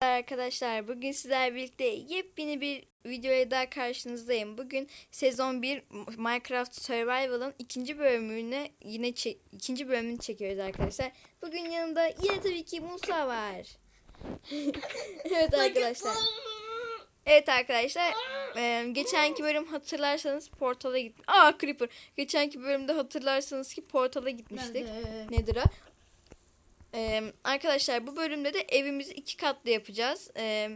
Arkadaşlar bugün sizlerle birlikte yepyeni bir videoya daha karşınızdayım. Bugün sezon 1 Minecraft Survival'ın ikinci bölümünü yine ikinci bölümünü çekiyoruz arkadaşlar. Bugün yanımda yine tabii ki Musa var. evet arkadaşlar. Evet arkadaşlar. eee, geçenki bölüm hatırlarsanız portala git. Aa Creeper. Geçenki bölümde hatırlarsanız ki portala gitmiştik. Nedir o? Ee, arkadaşlar bu bölümde de evimizi iki katlı yapacağız. Ee,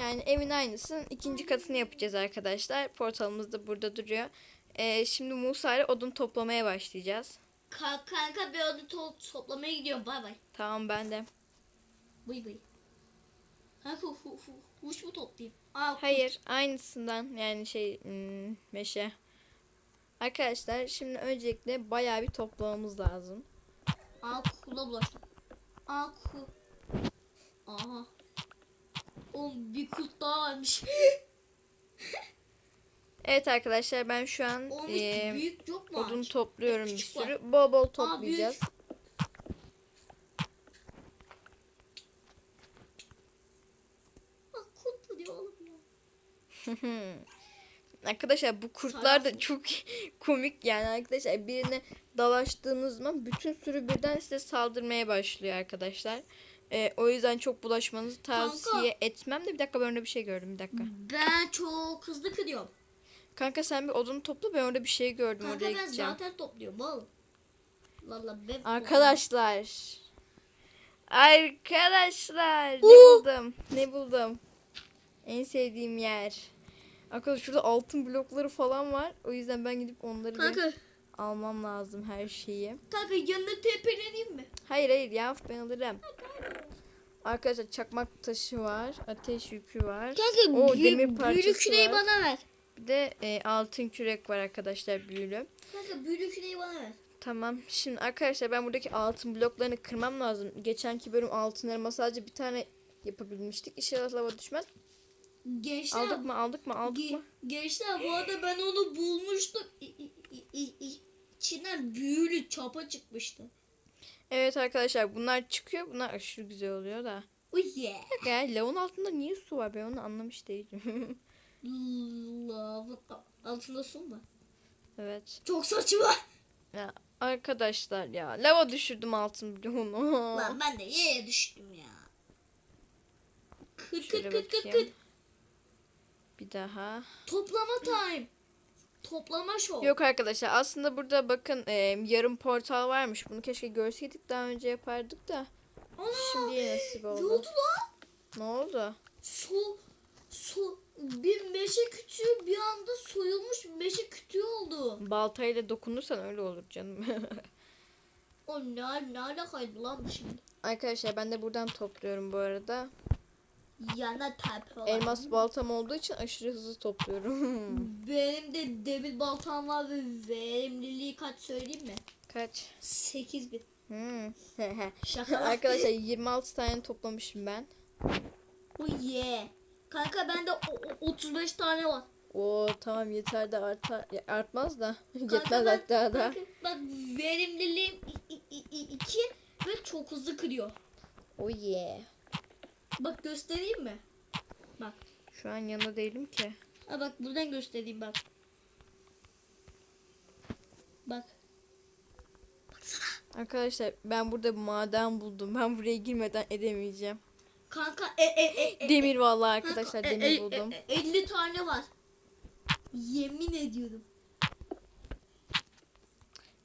yani evin aynısının ikinci katını yapacağız arkadaşlar. Portalımız da burada duruyor. Ee, şimdi Musa ile odun toplamaya başlayacağız. Ka- kanka bir adı to- toplamaya gidiyorum. Bay bay. Tamam ben de. Bıy bıy. Ha hu hu. Huş mu toplayayım? Aa, Hayır aynısından yani şey hmm, meşe. Arkadaşlar şimdi öncelikle bayağı bir toplamamız lazım. Aa kula bulaştım. Aa ku. Aha. Oğlum bir kurt daha varmış. Evet arkadaşlar ben şu an Oğlum ee, büyük yok mu? odun topluyorum bir Küçük var. sürü. Bol bol toplayacağız. Aa kurt mu diyor oğlum ya. Arkadaşlar bu kurtlar da çok komik yani arkadaşlar birine dalaştığınız zaman bütün sürü birden size saldırmaya başlıyor arkadaşlar. Ee, o yüzden çok bulaşmanızı tavsiye etmem de bir dakika ben orada bir şey gördüm bir dakika. Ben çok hızlı kırıyorum. Kanka sen bir odunu topla ben orada bir şey gördüm Kanka oraya ben gideceğim. zaten topluyorum oğlum. Valla ben Arkadaşlar. Arkadaşlar ne buldum? Ne buldum? En sevdiğim yer. Arkadaşlar şurada altın blokları falan var. O yüzden ben gidip onları Kanka, almam lazım her şeyi. kanka yanına tepeleneyim mi? Hayır hayır ya ben alırım. Arkadaşlar çakmak taşı var. Ateş yükü var. Kanka O demir parçası büyülü küreği var. bana ver. Bir de e, altın kürek var arkadaşlar büyülü. Kanka büyülü küreği bana ver. Tamam. Şimdi arkadaşlar ben buradaki altın bloklarını kırmam lazım. Geçenki bölüm altın elma sadece bir tane yapabilmiştik. İnşallah lava düşmez. Gençler, Aldık mı aldık mı aldık ge- mı? gençler bu arada ben onu bulmuştum. İ- i- i- i- İçinden büyülü çapa çıkmıştı. Evet arkadaşlar bunlar çıkıyor. Bunlar aşırı güzel oluyor da. Oh yeah. Ya lavın altında niye su var ben onu anlamış değilim. Lavın altında su mu? evet. Çok saçma. Ya arkadaşlar ya lava düşürdüm altın bloğunu. Lan ben de yere düştüm ya. Kır kır Şöyle kır kır kır. bakayım. Bir daha. Toplama time. Toplama show. Yok arkadaşlar aslında burada bakın e, yarım portal varmış. Bunu keşke görseydik daha önce yapardık da. Ana, Şimdiye nasip ne oldu. oldu lan? Ne oldu? Su, su, bir meşe kütüğü bir anda soyulmuş meşe kütüğü oldu. Baltayla dokunursan öyle olur canım. O ne, ne alakaydı lan şimdi? arkadaşlar ben de buradan topluyorum bu arada. Yana var. Elmas baltam olduğu için aşırı hızlı topluyorum. Benim de demir baltam var ve verimliliği kaç söyleyeyim mi? Kaç? 8000. Hmm. Şaka. arkadaşlar 26 tane toplamışım ben. Oh yeah. Kanka bende o- o- 35 tane var. Oo tamam yeter de artar artmaz da Kanka yetmez ben- hatta da. Kanka bak verimliliğim 2 ve çok hızlı kırıyor. Oh yeah. Bak göstereyim mi? Bak. Şu an yanında değilim ki. Ha bak buradan göstereyim bak. Bak. Arkadaşlar ben burada maden buldum. Ben buraya girmeden edemeyeceğim. Kanka e, e, e, e, Demir vallahi kanka, arkadaşlar e, demir e, buldum. e, e, 50 tane var. Yemin ediyorum.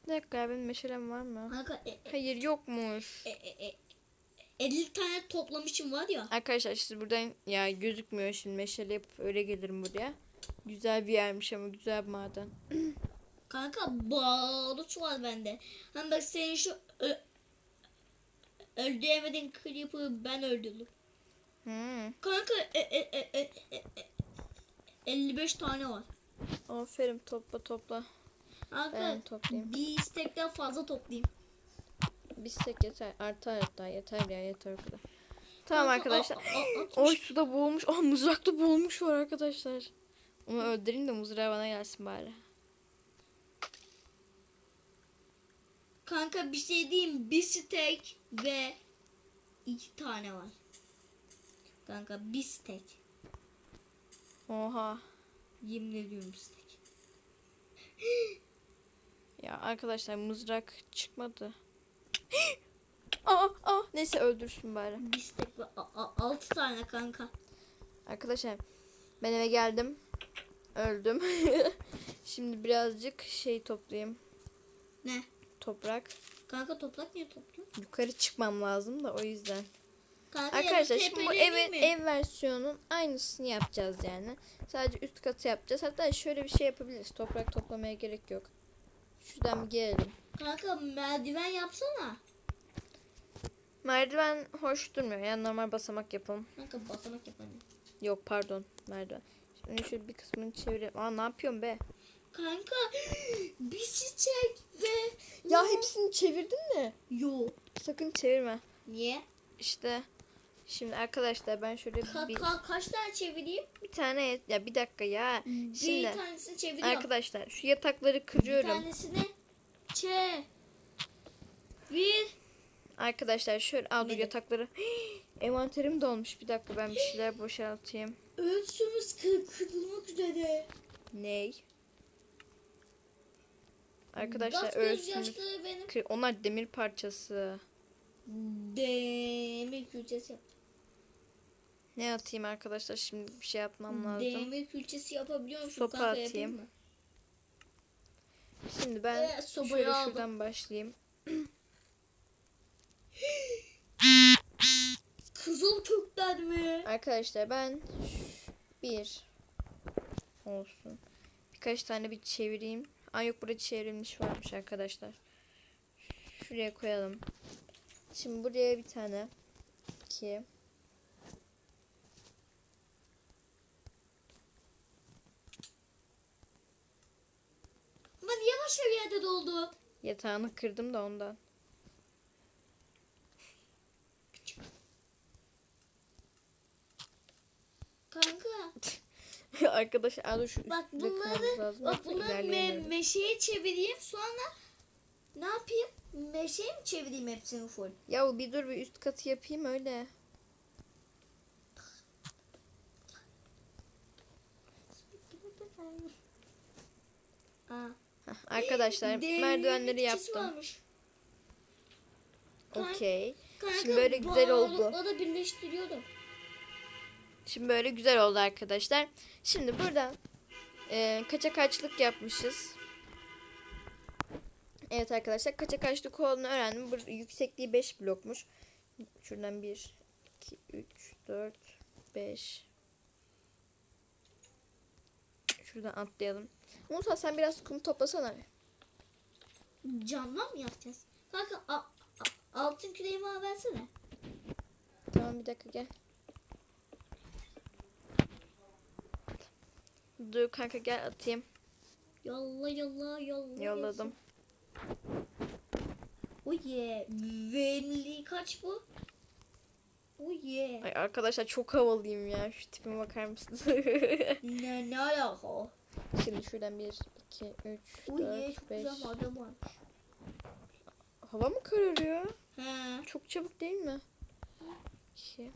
Bir dakika benim meşalem var mı? Kanka e, e, Hayır yokmuş. e, e, e, 50 tane toplamışım var ya. Arkadaşlar siz buradan ya gözükmüyor şimdi meşale yapıp öyle gelirim buraya. Güzel bir yermiş ama güzel bir maden. Kanka balıç var bende. Hem bak senin şu öldüremediğin creeper'ı ben öldürdüm. Hmm. Kanka e, e, e, e, e, e, 55 tane var. Aferin topla topla. Kanka Ben toplayayım. bir istekten fazla toplayayım. Bir stek yeter. Artar hatta yeter ya yeter o kadar. Tamam arkadaşlar. Oy suda boğulmuş. Ah mızrakta boğulmuş var arkadaşlar. Onu öldüreyim de mızrağı bana gelsin bari. Kanka bir şey diyeyim. Bir steak ve iki tane var. Kanka bistek. Oha. Yemin ediyorum bistek. Ya arkadaşlar mızrak çıkmadı. Aa, aa, neyse öldürsün bari. Bistek ve a- a- altı tane kanka. Arkadaşlar ben eve geldim. Öldüm. Şimdi birazcık şey toplayayım. Ne? Toprak. Kanka toprak niye topluyor? Yukarı çıkmam lazım da o yüzden. Kanka Arkadaşlar şimdi bu evin ev versiyonun aynısını yapacağız yani. Sadece üst katı yapacağız. Hatta şöyle bir şey yapabiliriz. Toprak toplamaya gerek yok. Şuradan bir gelelim. Kanka merdiven yapsana. Merdiven hoş durmuyor. Yani normal basamak yapalım. Kanka basamak yap hani. Yok pardon merdiven. Şimdi şöyle bir kısmını çevirelim. Aa ne yapıyorsun be? Kanka bir çiçek ve... Ya hepsini çevirdin mi? Yo. Sakın çevirme. Niye? İşte şimdi arkadaşlar ben şöyle Ka- bir, ka- kaç tane çevireyim? bir tane ya bir dakika ya. Bir Şimdi tanesini çeviriyorum. arkadaşlar şu yatakları bir kırıyorum. tanesini çe. Bir. Arkadaşlar şöyle aa dur yatakları. Envanterim dolmuş. Bir dakika ben bir şeyler boşaltayım. Ölçümüz kır- kırılmak üzere. Ney? Arkadaşlar benim. Kır- Onlar demir parçası. Demir külçesi yap. Ne atayım arkadaşlar şimdi bir şey yapmam lazım. Demir külçesi yapabiliyor musun? Sopa Kanka, atayım. yapayım mı? Şimdi ben sobayı şöyle aldım. şuradan başlayayım. Kızıl kökler mi? Arkadaşlar ben bir olsun. Birkaç tane bir çevireyim. Aa yok burada çevrilmiş varmış arkadaşlar. Şuraya koyalım. Şimdi buraya bir tane. iki. Bir yerde doldu? Yatağını kırdım da ondan. Kanka arkadaşlar aa dur şu bak bunları bak bunları me- meşeye çevireyim sonra ne yapayım? Meşeye mi çevireyim hepsini full? Ya bir dur bir üst katı yapayım öyle. Aa. Arkadaşlar Demir merdivenleri bitkisi yaptım. Okey. Şimdi böyle güzel oldu. da birleştiriyordum. Şimdi böyle güzel oldu arkadaşlar. Şimdi burada e, kaça kaçlık yapmışız. Evet arkadaşlar kaça kaçlık olduğunu öğrendim. Burada yüksekliği 5 blokmuş. Şuradan 1, 2, 3, 4, 5. Şuradan atlayalım. Musa sen biraz kum toplasana. Camdan mı yapacağız? Kanka a- a- altın küreği bana versene. Tamam bir dakika gel. Dur kanka gel atayım. Yolla yolla yolla. Yolladım. Oh yeah. Verimliliği kaç bu? Oh yeah. Ay arkadaşlar çok havalıyım ya. Şu tipime bakar mısınız? Ne, ne alaka? Şimdi şuradan 1, 2, 3, Oh yeah 4, çok 5. güzel madem var. Hava mı kararıyor? He. Çok çabuk değil mi? 2.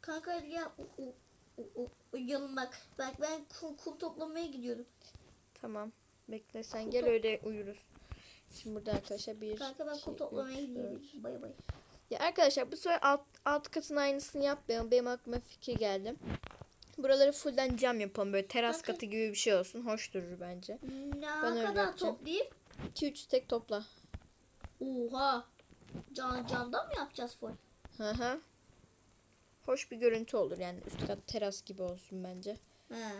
Kanka gel u- u- u- u- uyuyalım bak. Bak ben kum, kum toplamaya gidiyorum. Tamam. Bekle sen gel öyle uyuruz. Şimdi burada arkadaşlar 1, Kanka ben kum toplamaya gidiyorum. Bay bay. Ya arkadaşlar bu sefer alt, alt katın aynısını yapmayalım. Benim aklıma fikir geldi. Buraları fullden cam yapalım. Böyle teras Kanka- katı gibi bir şey olsun. Hoş durur bence. Ne Ben öyle kadar yapacağım. toplayayım? 2-3 tek topla. Oha. Can, candan mı yapacağız full? Hı hı. Hoş bir görüntü olur yani üst kat teras gibi olsun bence. He.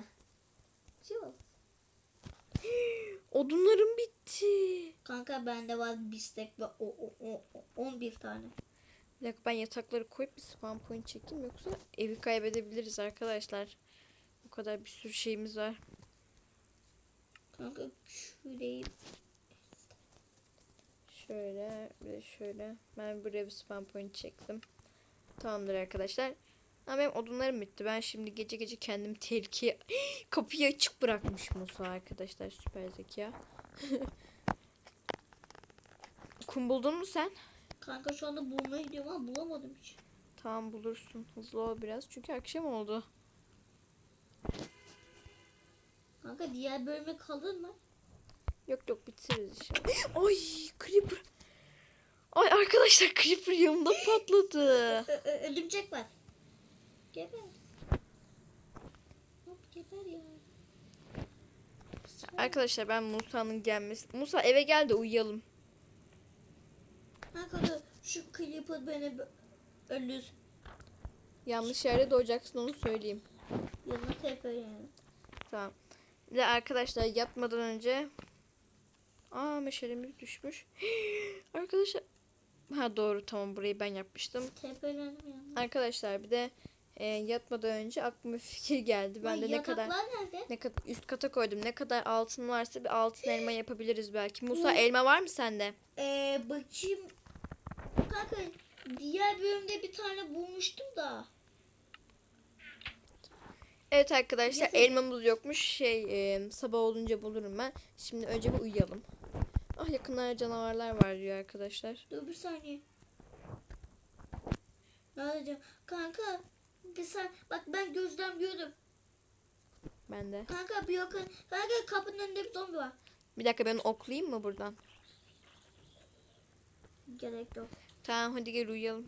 Yok. Odunlarım bitti. Kanka bende var bistek ve o, o, o, o- 11 tane. Bir dakika ben yatakları koyup bir spawn point çekeyim yoksa evi kaybedebiliriz arkadaşlar. O kadar bir sürü şeyimiz var. Kanka küreği Şöyle bir de şöyle. Ben buraya bir spawn point çektim. Tamamdır arkadaşlar. Ama benim odunlarım bitti. Ben şimdi gece gece kendimi tehlikeye... Kapıyı açık bırakmış Musa arkadaşlar. Süper zeka. Kum buldun mu sen? Kanka şu anda bulmaya gidiyorum ama bulamadım hiç. Tamam bulursun. Hızlı ol biraz. Çünkü akşam oldu. Kanka diğer bölüme kalır mı? Yok yok bitiririz inşallah. Ay creeper. Ay arkadaşlar creeper yanımda patladı. Ö- ö- örümcek var. Geber. Hop geber ya. Arkadaşlar ben Musa'nın gelmesi. Musa eve gel de uyuyalım. Kanka dur, şu Creeper beni öldür. Yanlış yerde doğacaksın onu söyleyeyim. Tekrar yani. Tamam. De arkadaşlar yatmadan önce Aa meşalemiz düşmüş. arkadaşlar Ha doğru tamam burayı ben yapmıştım. Arkadaşlar bir de e, yatmadan önce aklıma bir fikir geldi. Ben de ne kadar nerede? ne kadar üst kata koydum. Ne kadar altın varsa bir altın elma yapabiliriz belki. Musa elma var mı sende? Ee, bakayım. Kanka diğer bölümde bir tane bulmuştum da. Evet arkadaşlar Yatak- elmamız yokmuş. Şey e, sabah olunca bulurum ben. Şimdi önce bir uyuyalım. Ah yakınlarda canavarlar var diyor arkadaşlar. Dur bir saniye. Nerede canım? Kanka bir saniye. Bak ben gözlemliyordum. Ben de. Kanka bir yakın. Kanka kapının önünde bir zombi var. Bir dakika ben oklayayım mı buradan? Gerek yok. Tamam hadi gel uyuyalım.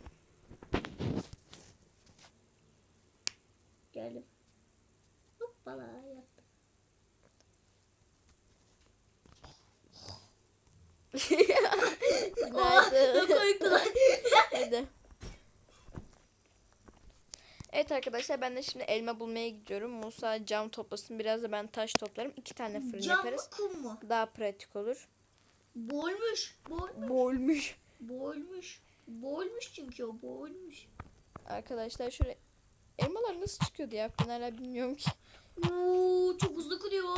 Geldim. Hoppala yattım. Günaydın. Uykular. Hadi. Evet arkadaşlar ben de şimdi elma bulmaya gidiyorum. Musa cam toplasın. Biraz da ben taş toplarım. İki tane fırın Cam mı yaparız. kum mu? Daha pratik olur. Boğulmuş. Boğulmuş. Bolmuş. Boğulmuş. Boğulmuş çünkü o boğulmuş. Arkadaşlar şöyle elmalar nasıl çıkıyordu ya? Ben hala bilmiyorum ki. Oo, çok hızlı kırıyor.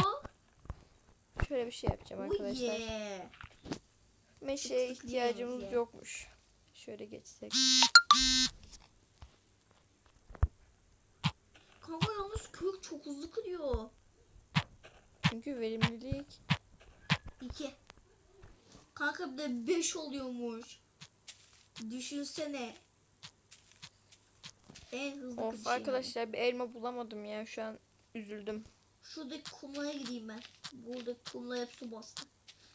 Şöyle bir şey yapacağım Oh arkadaşlar. yeah. Meşeye ihtiyacımız ya. yokmuş. Şöyle geçsek. Kanka yalnız kök çok hızlı kırıyor. Çünkü verimlilik. İki. Kanka bir de beş oluyormuş. Düşünsene. En hızlı Of yani. arkadaşlar bir elma bulamadım ya. Şu an üzüldüm. Şuradaki kumlara gideyim ben. Buradaki kumlara hep su bastı.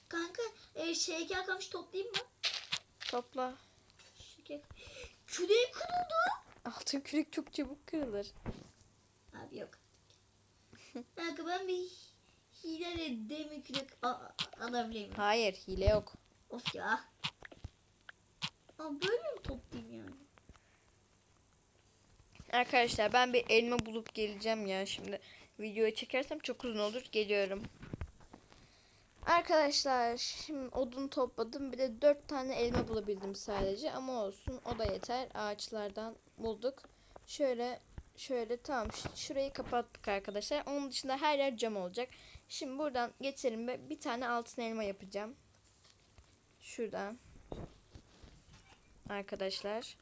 Kanka e, şeker kamış toplayayım mı? Topla. Şeker. Küreğim kırıldı. Altın kürek çok çabuk kırılır. Abi yok. Kanka ben bir hileyle demir kürek alabilir miyim? Hayır hile yok. Of ya. Ama böyle mi toplayayım yani? Arkadaşlar ben bir elma bulup geleceğim ya şimdi. Videoyu çekersem çok uzun olur. Geliyorum. Arkadaşlar şimdi odun topladım. Bir de dört tane elma bulabildim sadece. Ama olsun o da yeter. Ağaçlardan bulduk. Şöyle şöyle tamam şurayı kapattık arkadaşlar. Onun dışında her yer cam olacak. Şimdi buradan geçelim ve bir tane altın elma yapacağım. Şuradan. Arkadaşlar.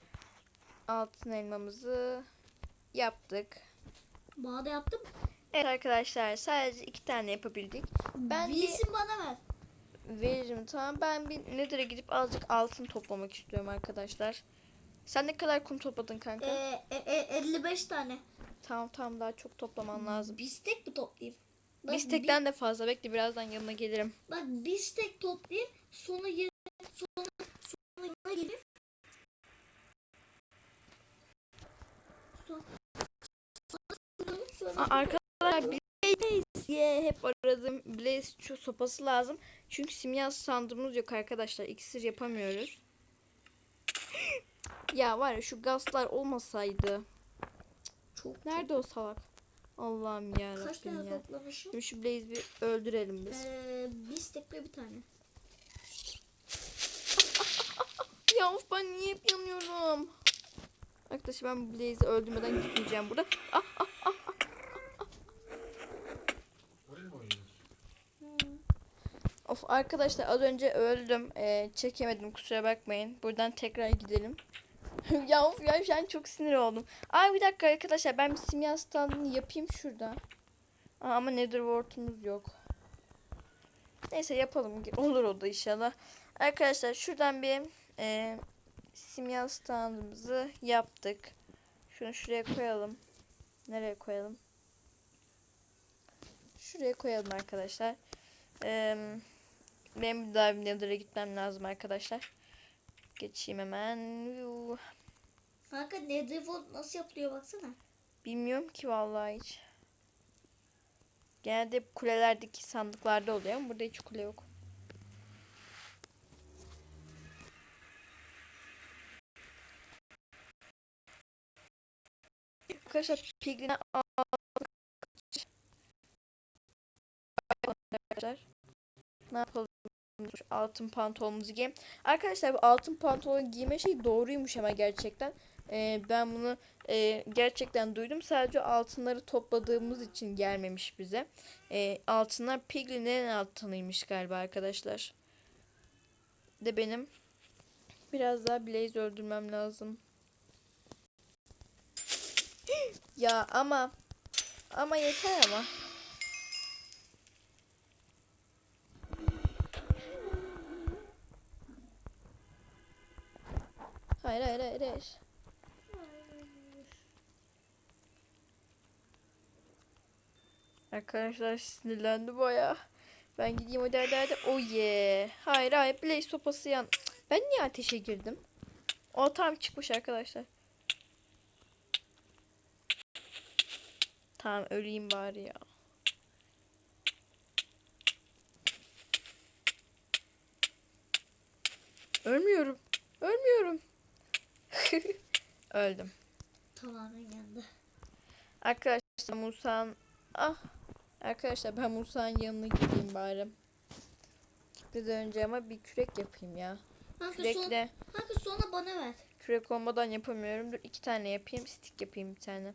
Altın elmamızı yaptık. Bana da yaptım. Evet arkadaşlar sadece iki tane yapabildik. Ben bir Bilsin bana ver. veririm tamam. Ben bir Nether'a gidip azıcık altın toplamak istiyorum arkadaşlar. Sen ne kadar kum topladın kanka? Ee, e, e, 55 tane. Tamam tamam daha çok toplaman lazım. Bistek mi toplayayım? Bak, Bistekten de fazla bekle birazdan yanına gelirim. bak bistek toplayayım. Sonra yer, sonra, sonra yanına gelip sonra, sonra, sonra, Aa, arkadaşlar Blaze diye hep aradığım Blaze şu sopası lazım. Çünkü simya sandığımız yok arkadaşlar. İksir yapamıyoruz. ya var ya şu gazlar olmasaydı. çok Nerede o salak? Allah'ım ya Kaç tane ya. toplamışım? Şimdi şu Blaze'i bir öldürelim biz. Ee, bistekle bir tane. Ya of ben niye hep yanıyorum? Arkadaşlar ben bu Blaze'i öldürmeden gitmeyeceğim burada. Ah, ah, arkadaşlar az önce öldüm. Ee, çekemedim kusura bakmayın. Buradan tekrar gidelim. ya of ya şu an çok sinir oldum. Ay bir dakika arkadaşlar ben bir simya standını yapayım şurada. Aa, ama nether ward'umuz yok. Neyse yapalım. Olur o da inşallah. Arkadaşlar şuradan bir e, simya standımızı yaptık. Şunu şuraya koyalım. Nereye koyalım? Şuraya koyalım arkadaşlar. Ee, benim bir daha bir Nether'a gitmem lazım arkadaşlar. Geçeyim hemen. Kanka Netherworld nasıl yapılıyor baksana. Bilmiyorum ki vallahi hiç. Genelde hep kulelerdeki sandıklarda oluyor ama burada hiç kule yok. Arkadaşlar Piglin'e arkadaşlar. Ne yapalım? Altın pantolonumuzu giyelim. Arkadaşlar bu altın pantolon giyme şey doğruymuş ama gerçekten. Ee, ben bunu e, gerçekten duydum. Sadece altınları topladığımız için gelmemiş bize. E, altınlar Piglin'in altınıymış galiba arkadaşlar. De benim biraz daha Blaze öldürmem lazım. ya ama ama yeter ama. Hayır hayır hayır hayır. Arkadaşlar sinirlendi baya. Ben gideyim o derlerde. Oh yeah. Hayır hayır Blaze sopası yan. Ben niye ateşe girdim? O tam çıkmış arkadaşlar. Tamam öleyim bari ya. Ölmüyorum. Ölmüyorum. Öldüm. Tamamen yandı. Arkadaşlar Musa'nın ah arkadaşlar ben Musa'nın yanına gideyim bari. Gitmeden önce ama bir kürek yapayım ya. Kanka, son, Kürekle kanka sonra bana ver. kürek olmadan yapamıyorum. Dur iki tane yapayım. Stick yapayım bir tane.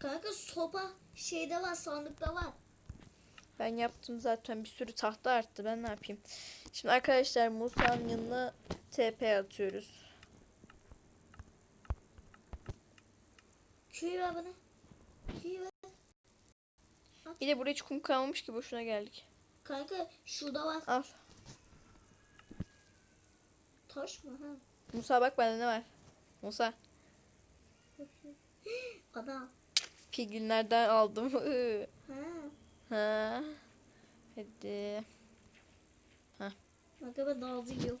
Kanka sopa şeyde var sandıkta var. Ben yaptım zaten bir sürü tahta arttı. Ben ne yapayım? Şimdi arkadaşlar Musa'nın yanına TP atıyoruz. Köyü ver bana. Köyü ver. Bir de buraya hiç kum kalmamış ki boşuna geldik. Kanka şurada var. Al. Taş mı? Ha. Musa bak bende ne var? Musa. Adam. Piglinlerden aldım. Ha. ha. Hadi. Kanka ben daha hızlı gidiyorum.